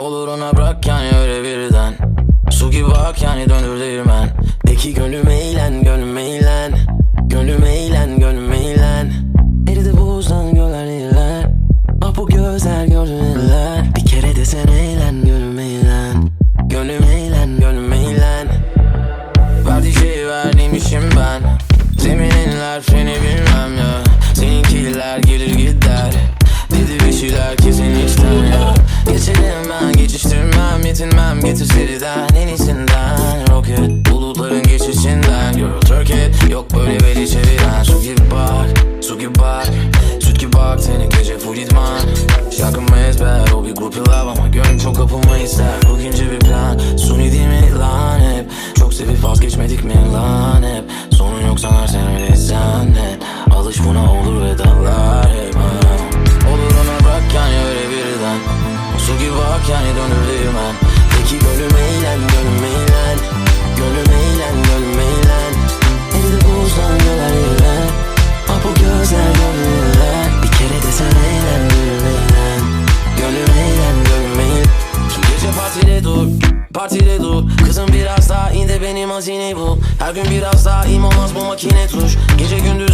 Olur ona bırak yani öyle birden. Su gibi bak yani döndür değirmen. De ki gönlüm eğlen, gönlüm eğlen. Gönlüm eğlen, gönlüm eğlen. Eridi buzdan göller iler Ah gözler gördüler Bir kere de sen eğlen, gönlüm eğlen. Gönlüm eğlen, gönlüm eğlen. Verdiği şeyi verdiğim işim ben. Zemininler seni bilmem ya. Seninkiler gelir gider. Dedi bir şeyler kesin içten ya yetinmem Getir seriden en iyisinden. Rocket bulutların geçişinden. Girl Turk it yok böyle beni çeviren Su gibi bak su gibi bak Süt gibi bak senin gece full idman. Şarkım ezber o bir grup love ama Gönlüm çok kapılma ister. Bugünce bir plan Suni değil mi lan hep? Çok sevip vazgeçmedik mi lan hep? Sorun yok sanarsan öyleysen de? Alış buna olur Bak yani dönür değirmen Peki gönlüm eğlen gönlüm eğlen. Gönlüm eğlen gönlüm eğlen. Eridi buzdan göler iler Ah bu gözler görürler Bir kere de sen eğlen gönlüm eğlen. Gönlüm eğlen gönlüm eğlen. Tüm gece partide dur Partide dur. Kızım biraz daha in de benim hazineyi bul Her gün biraz daha im olmaz bu makine tuş. Gece gündüz